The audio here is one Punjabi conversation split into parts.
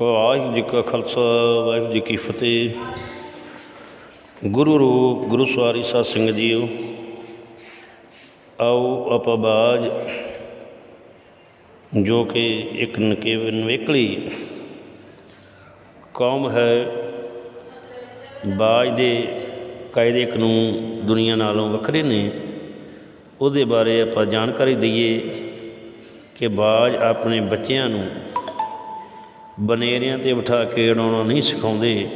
ਵਾਹਿਗੁਰੂ ਜੀ ਕਾ ਖਾਲਸਾ, ਵਾਹਿਗੁਰੂ ਜੀ ਕੀ ਫਤਿਹ। ਗੁਰੂ ਰੂਪ, ਗੁਰੂ ਸਵਾਰੀ ਸਾਧ ਸੰਗਤ ਜੀਓ, ਆਓ ਆਪਾਂ ਬਾਜ, ਜੋ ਕਿ ਇੱਕ ਨਕੇਵ ਨਵੇਕਲੀ ਕੌਮ ਹੈ, ਬਾਜ ਦੇ ਕਾਇਦੇ ਕਾਨੂੰਨ ਦੁਨੀਆ ਨਾਲੋਂ ਵੱਖਰੇ ਨੇ। ਉਹਦੇ ਬਾਰੇ ਆਪਾਂ ਜਾਣਕਾਰੀ ਦਈਏ ਕਿ ਬਾਜ ਆਪਣੇ ਬੱਚਿਆਂ ਨੂੰ ਬਨੇਰਿਆਂ ਤੇ ਬਿਠਾ ਕੇ ਉਡਾਉਣਾ ਨਹੀਂ ਸਿਖਾਉਂਦੇ,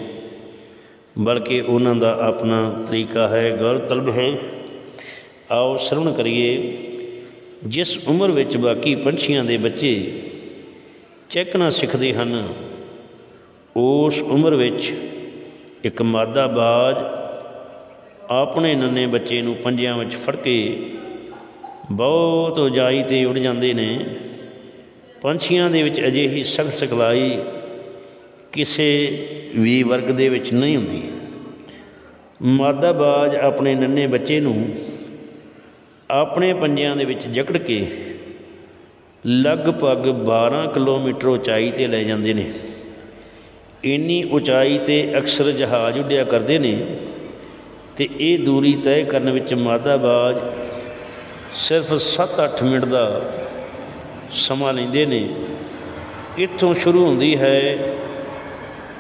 ਬਲਕਿ ਉਹਨਾਂ ਦਾ ਆਪਣਾ ਤਰੀਕਾ ਹੈ ਗੌਰ ਤਲਬ ਹੈ। ਆਓ ਸ਼ਰਵਣ ਕਰੀਏ। ਜਿਸ ਉਮਰ ਵਿੱਚ ਬਾਕੀ ਪੰਛੀਆਂ ਦੇ ਬੱਚੇ ਚਹਿਕਣਾ ਸਿੱਖਦੇ ਹਨ, ਉਸ ਉਮਰ ਵਿੱਚ ਇੱਕ ਮਾਦਾ ਬਾਜ ਆਪਣੇ ਨੰਨੇ ਬੱਚੇ ਨੂੰ ਪੰਜਿਆਂ ਵਿੱਚ ਫੜ ਕੇ ਬਹੁਤ ਉਜਾਈ ਤੇ ਉੱਡ ਜਾਂਦੇ ਨੇ। ਪੰਛੀਆਂ ਦੇ ਵਿੱਚ ਅਜਿਹੀ ਸਖਤ ਸਿਖਲਾਈ ਕਿਸੇ ਵੀ ਵਰਗ ਦੇ ਵਿੱਚ ਨਹੀਂ ਹੁੰਦੀ। ਮਾਦਾ ਬਾਜ ਆਪਣੇ ਨੰਨੇ ਬੱਚੇ ਨੂੰ ਆਪਣੇ ਪੰਜਿਆਂ ਦੇ ਵਿੱਚ ਜਕੜ ਕੇ ਲਗਭਗ 12 ਕਿਲੋਮੀਟਰ ਉਚਾਈ ਤੇ ਲੈ ਜਾਂਦੇ ਨੇ। ਇੰਨੀ ਉਚਾਈ ਤੇ ਅਕਸਰ ਜਹਾਜ਼ ਉੱਡਿਆ ਕਰਦੇ ਨੇ ਤੇ ਇਹ ਦੂਰੀ ਤੈਅ ਕਰਨ ਵਿੱਚ ਮਾਦਾ ਬਾਜ ਸਿਰਫ 7-8 ਮਿੰਟ ਦਾ ਸਮਾਂ ਲੈਂਦੇ ਨੇ। ਇੱਥੋਂ ਸ਼ੁਰੂ ਹੁੰਦੀ ਹੈ।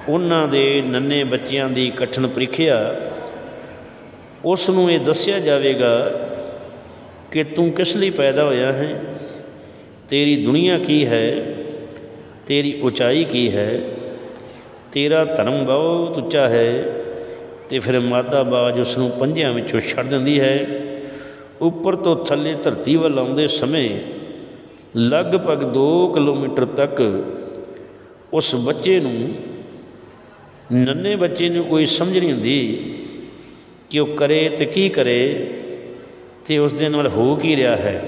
ਉਹਨਾਂ ਦੇ ਨੰਨੇ ਬੱਚਿਆਂ ਦੀ ਕਠਨ ਪ੍ਰੀਖਿਆ। ਉਸ ਨੂੰ ਇਹ ਦੱਸਿਆ ਜਾਵੇਗਾ ਕਿ ਤੂੰ ਕਿਸ ਲਈ ਪੈਦਾ ਹੋਇਆ ਹੈ? ਤੇਰੀ ਦੁਨੀਆ ਕੀ ਹੈ? ਤੇਰੀ ਉਚਾਈ ਕੀ ਹੈ? ਤੇਰਾ ਧਰਮ ਬਹੁਤ ਉੱਚਾ ਹੈ। ਤੇ ਫਿਰ ਮਾਤਾ ਬਾਜ ਉਸ ਨੂੰ ਪੰਜਿਆਂ ਵਿੱਚੋਂ ਛੱਡ ਦਿੰਦੀ ਹੈ। ਉੱਪਰ ਤੋਂ ਥੱਲੇ ਧਰਤੀ ਵੱਲ ਆਉਂਦੇ ਸਮੇਂ ਲਗਭਗ 2 ਕਿਲੋਮੀਟਰ ਤੱਕ ਉਸ ਬੱਚੇ ਨੂੰ, ਨੰਨੇ ਬੱਚੇ ਨੂੰ ਕੋਈ ਸਮਝ ਨਹੀਂ ਹੁੰਦੀ ਕਿ ਉਹ ਕਰੇ ਤੇ ਕੀ ਕਰੇ ਤੇ ਉਸ ਦੇ ਨਾਲ ਹੋ ਕੀ ਰਿਹਾ ਹੈ।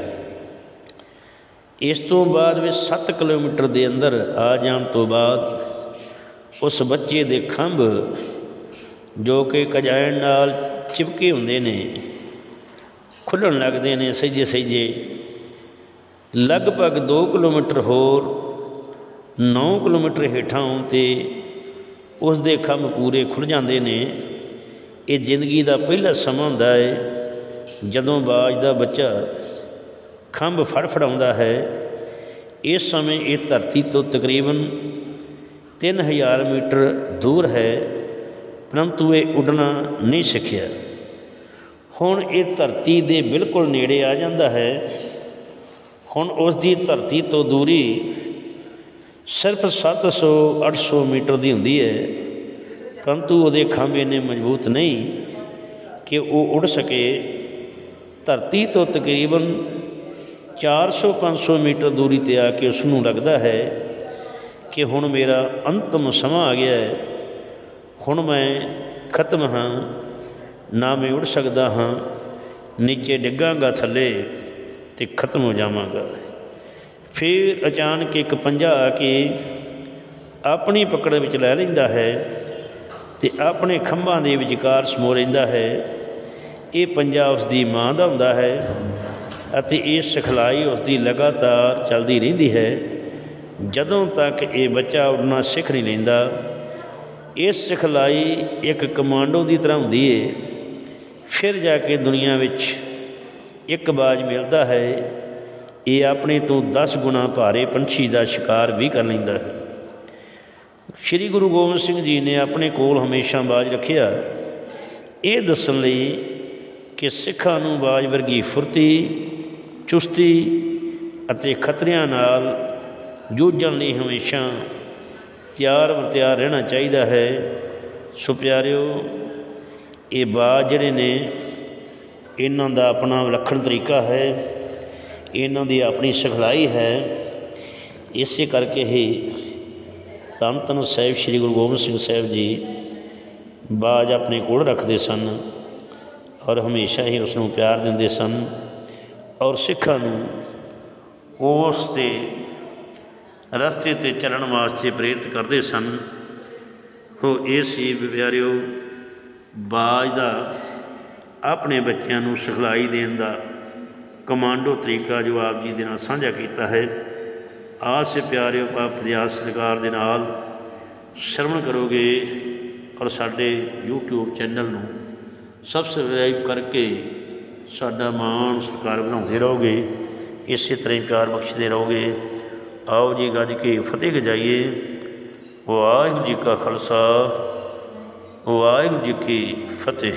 ਇਸ ਤੋਂ ਬਾਅਦ ਵਿੱਚ 7 ਕਿਲੋਮੀਟਰ ਦੇ ਅੰਦਰ ਆ ਜਾਣ ਤੋਂ ਬਾਅਦ ਉਸ ਬੱਚੇ ਦੇ ਖੰਭ ਜੋ ਕਿ ਕਜਾਇਣ ਨਾਲ ਚਿਪਕੇ ਹੁੰਦੇ ਨੇ, ਖੁੱਲਣ ਲੱਗਦੇ ਨੇ ਸਹਿਜੇ ਸਹਿਜੇ। ਲਗਭਗ 2 ਕਿਲੋਮੀਟਰ ਹੋਰ 9 ਕਿਲੋਮੀਟਰ ਹੇਠਾਂ ਤੇ ਉਸ ਦੇ ਖੰਭ ਪੂਰੇ ਖੁੱਲ ਜਾਂਦੇ ਨੇ। ਇਹ ਜ਼ਿੰਦਗੀ ਦਾ ਪਹਿਲਾ ਸਮਾਂ ਹੁੰਦਾ ਹੈ ਜਦੋਂ ਬਾਜ ਦਾ ਬੱਚਾ ਖੰਭ ਫੜਫੜਾਉਂਦਾ ਹੈ। ਇਸ ਸਮੇਂ ਇਹ ਧਰਤੀ ਤੋਂ ਤਕਰੀਬਨ 3000 ਮੀਟਰ ਦੂਰ ਹੈ, ਪਰੰਤੂ ਇਹ ਉੱਡਣਾ ਨਹੀਂ ਸਿੱਖਿਆ। ਹੁਣ ਇਹ ਧਰਤੀ ਦੇ ਬਿਲਕੁਲ ਨੇੜੇ ਆ ਜਾਂਦਾ ਹੈ। ਹੁਣ ਉਸ ਦੀ ਧਰਤੀ ਤੋਂ ਦੂਰੀ ਸਿਰਫ 700 800 ਮੀਟਰ ਦੀ ਹੁੰਦੀ ਹੈ, ਪਰੰਤੂ ਉਹਦੇ ਖੰਭ ਇੰਨੇ ਮਜ਼ਬੂਤ ਨਹੀਂ ਕਿ ਉਹ ਉੱਡ ਸਕੇ। ਧਰਤੀ ਤੋਂ ਤਕਰੀਬਨ 400 500 ਮੀਟਰ ਦੂਰੀ ਤੇ ਆ ਕੇ ਉਸ ਨੂੰ ਲੱਗਦਾ ਹੈ ਕਿ ਹੁਣ ਮੇਰਾ ਅੰਤਮ ਸਮਾਂ ਆ ਗਿਆ ਹੈ। ਹੁਣ ਮੈਂ ਖਤਮ ਹਾਂ, ਨਾ ਮੈਂ ਉੱਡ ਸਕਦਾ ਹਾਂ, ਨੀਚੇ ਡਿੱਗਾਂਗਾ ਥੱਲੇ। ਤੇ ਖਤਮ ਹੋ ਜਾਵਾਂਗਾ। ਫਿਰ ਅਚਾਨਕ ਇੱਕ ਪੰਜਾ ਆ ਕੇ ਆਪਣੀ ਪਕੜ ਵਿੱਚ ਲੈ ਲੈਂਦਾ ਹੈ ਤੇ ਆਪਣੇ ਖੰਭਾਂ ਦੇ ਵਿਚਕਾਰ ਸਮੋ ਰਹਿੰਦਾ ਹੈ। ਇਹ ਪੰਜਾ ਉਸ ਦੀ ਮਾਂ ਦਾ ਹੁੰਦਾ ਹੈ ਅਤੇ ਇਹ ਸਿਖਲਾਈ ਉਸ ਦੀ ਲਗਾਤਾਰ ਚੱਲਦੀ ਰਹਿੰਦੀ ਹੈ। ਜਦੋਂ ਤੱਕ ਇਹ ਬੱਚਾ ਉੱਡਣਾ ਸਿੱਖ ਨਹੀਂ ਲੈਂਦਾ ਇਹ ਸਿਖਲਾਈ ਇੱਕ ਕਮਾਂਡੋ ਦੀ ਤਰ੍ਹਾਂ ਹੁੰਦੀ ਹੈ ਫਿਰ ਜਾ ਕੇ ਦੁਨੀਆ ਵਿੱਚ ਇੱਕ ਬਾਜ ਮਿਲਦਾ ਹੈ, ਇਹ ਆਪਣੇ ਤੋਂ 10 ਗੁਣਾ ਭਾਰੇ ਪੰਛੀ ਦਾ ਸ਼ਿਕਾਰ ਵੀ ਕਰ ਲੈਂਦਾ ਹੈ। ਸ੍ਰੀ ਗੁਰੂ ਗੋਬਿੰਦ ਸਿੰਘ ਜੀ ਨੇ ਆਪਣੇ ਕੋਲ ਹਮੇਸ਼ਾ ਬਾਜ ਰੱਖਿਆ। ਇਹ ਦੱਸਣ ਲਈ ਕਿ ਸਿੱਖਾਂ ਨੂੰ ਬਾਜ ਵਰਗੀ ਫੁਰਤੀ, ਚੁਸਤੀ ਅਤੇ ਖਤਰਿਆਂ ਨਾਲ ਜੂਝਣ ਲਈ ਹਮੇਸ਼ਾ ਤਿਆਰ ਵਰਤਿਆਰ ਰਹਿਣਾ ਚਾਹੀਦਾ ਹੈ। ਸੋ ਪਿਆਰਿਓ, ਇਹ ਬਾਜ ਜਿਹੜੇ ਨੇ ਇਹਨਾਂ ਦਾ ਆਪਣਾ ਵਿਲੱਖਣ ਤਰੀਕਾ ਹੈ, ਇਹਨਾਂ ਦੀ ਆਪਣੀ ਸਿਖਲਾਈ ਹੈ। ਇਸੇ ਕਰਕੇ ਹੀ ਧੰਨ ਧੰਨ ਸਾਹਿਬ ਸ੍ਰੀ ਗੁਰੂ ਗੋਬਿੰਦ ਸਿੰਘ ਸਾਹਿਬ ਜੀ ਬਾਜ ਆਪਣੇ ਕੋਲ ਰੱਖਦੇ ਸਨ ਔਰ ਹਮੇਸ਼ਾ ਹੀ ਉਸ ਨੂੰ ਪਿਆਰ ਦਿੰਦੇ ਸਨ ਔਰ ਸਿੱਖਾਂ ਨੂੰ ਉਸ 'ਤੇ ਰਸਤੇ ਤੇ ਚੱਲਣ ਵਾਸਤੇ ਪ੍ਰੇਰਿਤ ਕਰਦੇ ਸਨ। ਉਹ ਇਹ ਸੀ ਪਿਆਰਿਓ, ਬਾਜ ਦਾ ਆਪਣੇ ਬੱਚਿਆਂ ਨੂੰ ਸਿਖਲਾਈ ਦੇਣ ਦਾ ਕਮਾਂਡੋ ਤਰੀਕਾ ਜੋ ਆਪ ਜੀ ਦੇ ਨਾਲ ਸਾਂਝਾ ਕੀਤਾ ਹੈ। ਆਸ ਪਿਆਰਿਓ ਆਪ ਫਰਿਆਦ ਸਰਕਾਰ ਦੇ ਨਾਲ ਸ਼ਰਵਣ ਕਰੋਗੇ ਔਰ ਸਾਡੇ YouTube ਚੈਨਲ ਨੂੰ ਸਬਸਕ੍ਰਾਈਬ ਕਰਕੇ ਸਾਡਾ ਮਾਣ ਸਤਿਕਾਰ ਬਣਾਉਂਦੇ ਰਹੋਗੇ, ਇਸੇ ਤਰ੍ਹਾਂ ਹੀ ਪਿਆਰ ਬਖਸ਼ਦੇ ਰਹੋਗੇ। ਆਓ ਜੀ ਗੱਜ ਕੇ ਫਤਿਹ ਗਜਾਈਏ। ਵਾਹਿਗੁਰੂ ਜੀ ਕਾ ਖਾਲਸਾ, ਵਾਹਿਗੁਰੂ ਜੀ ਕੀ ਫਤਿਹ।